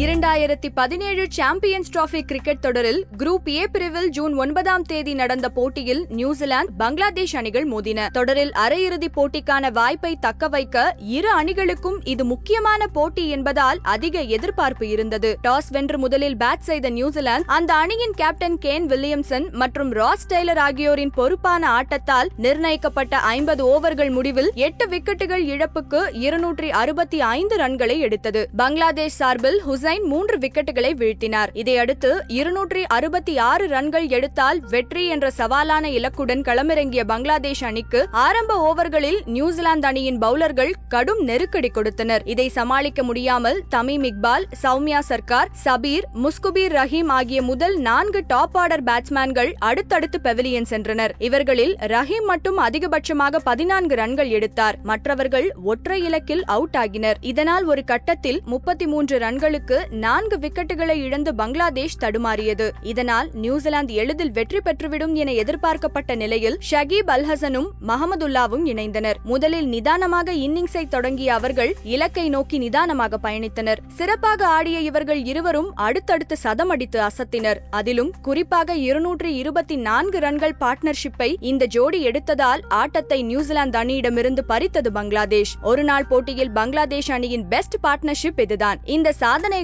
இரண்டாயிரத்தி பதினேழு champions trophy cricket தொடரில் குரூப் ஏ பிரிவில் ஜூன் ஒன்பதாம் தேதி நடந்த போட்டியில் நியூசிலாந்து பங்களாதேஷ் அணிகள் மோதின. தொடரில் அரையிறுதிப் போட்டிக்கான வாய்ப்பை தக்க வைக்க இரு அணிகளுக்கும் இது முக்கியமான போட்டி என்பதால் அதிக எதிர்பார்ப்பு இருந்தது. டாஸ் வென்று முதலில் பேட் செய்த நியூசிலாந்து அந்த அணியின் கேப்டன் கேன் வில்லியம்சன் மற்றும் ராஸ் டெய்லர் ஆகியோரின் பொறுப்பான ஆட்டத்தால் நிர்ணயிக்கப்பட்ட ஐம்பது ஓவர்கள் முடிவில் எட்டு விக்கெட்டுகள் இழப்புக்கு இருநூற்றி அறுபத்தி ஐந்து ரன்களை எடுத்தது. பங்களாதேஷ் சார்பில் ஹுசன் மூன்று விக்கெட்டுகளை வீழ்த்தினார். இதையடுத்து இருநூற்றி அறுபத்தி ஆறு ரன்கள் எடுத்தால் வெற்றி என்ற சவாலான இலக்குடன் களமிறங்கிய பங்களாதேஷ் அணிக்கு ஆரம்ப ஓவர்களில் நியூசிலாந்து அணியின் பவுலர்கள் கடும் நெருக்கடி கொடுத்தனர். இதை சமாளிக்க முடியாமல் தமீம் இக்பால் சௌமியா சர்க்கார் சபீர் முஸ்குபீர் ரஹீம் ஆகிய முதல் நான்கு டாப் ஆர்டர் பேட்ஸ்மேன்கள் அடுத்தடுத்து பெவிலியன் சென்றனர். இவர்களில் ரஹீம் மட்டும் அதிகபட்சமாக பதினான்கு ரன்கள் எடுத்தார். மற்றவர்கள் ஒற்றை இலக்கில் அவுட் ஆகினர். இதனால் ஒரு கட்டத்தில் முப்பத்தி மூன்று ரன்களுக்கு நான்கு விக்கெட்டுகளை இழந்து பங்களாதேஷ் தடுமாறியது. இதனால் நியூசிலாந்து எளிதில் வெற்றி பெற்றுவிடும் என எதிர்பார்க்கப்பட்ட நிலையில் ஷகீப் அல்ஹசனும் மஹமதுல்லாவும் இணைந்தனர். முதலில் நிதானமாக இன்னிங்ஸை தொடங்கிய அவர்கள் இலக்கை நோக்கி நிதானமாக பயணித்தனர். சிறப்பாக ஆடிய இவர்கள் இருவரும் அடுத்தடுத்து சதம் அடித்து அசத்தினர். அதிலும் குறிப்பாக இருநூற்றி இருபத்தி நான்கு ரன்கள் பார்ட்னர்ஷிப்பை இந்த ஜோடி எடுத்ததால் ஆட்டத்தை நியூசிலாந்து அணியிடமிருந்து பறித்தது பங்களாதேஷ். ஒருநாள் போட்டியில் பங்களாதேஷ் அணியின் பெஸ்ட் பார்ட்னர்ஷிப் இதுதான். இந்த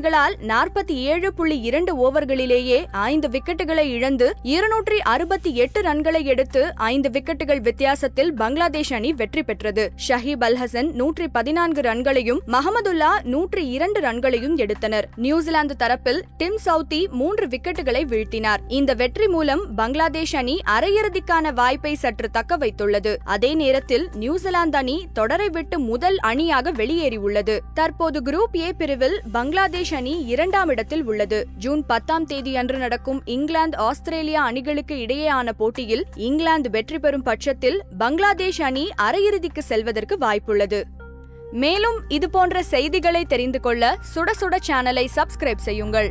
சாதனைகளால் நாற்பத்தி ஏழு புள்ளி இரண்டு ஓவர்களிலேயே ஐந்து விக்கெட்டுகளை இழந்து இருநூற்றி அறுபத்தி எட்டு ரன்களை எடுத்து ஐந்து விக்கெட்டுகள் வித்தியாசத்தில் பங்களாதேஷ் அணி வெற்றி பெற்றது. ஷஹீப் அல் ஹசன் நூற்றி பதினான்கு ரன்களையும் மஹமதுல்லா நூற்றி இரண்டு ரன்களையும் எடுத்தனர். நியூசிலாந்து தரப்பில் டிம் சவுத்தி மூன்று விக்கெட்டுகளை வீழ்த்தினார். இந்த வெற்றி மூலம் பங்களாதேஷ் அணி அரையிறுதிக்கான வாய்ப்பை சற்று தக்க வைத்துள்ளது. அதே நேரத்தில் நியூசிலாந்து அணி தொடரை விட்டு முதல் அணியாக வெளியேறியுள்ளது. தற்போது குரூப் ஏ பிரிவில் பங்களாதேஷ் அணி இரண்டாம் இடத்தில் உள்ளது. ஜூன் பத்தாம் தேதி அன்று நடக்கும் இங்கிலாந்து ஆஸ்திரேலியா அணிகளுக்கு இடையேயான போட்டியில் இங்கிலாந்து வெற்றி பெறும் பட்சத்தில் பங்களாதேஷ் அணி அரையிறுதிக்கு செல்வதற்கு வாய்ப்புள்ளது. மேலும் இதுபோன்ற செய்திகளை தெரிந்து கொள்ள சுட சுட சேனலை சப்ஸ்கிரைப் செய்யுங்கள்.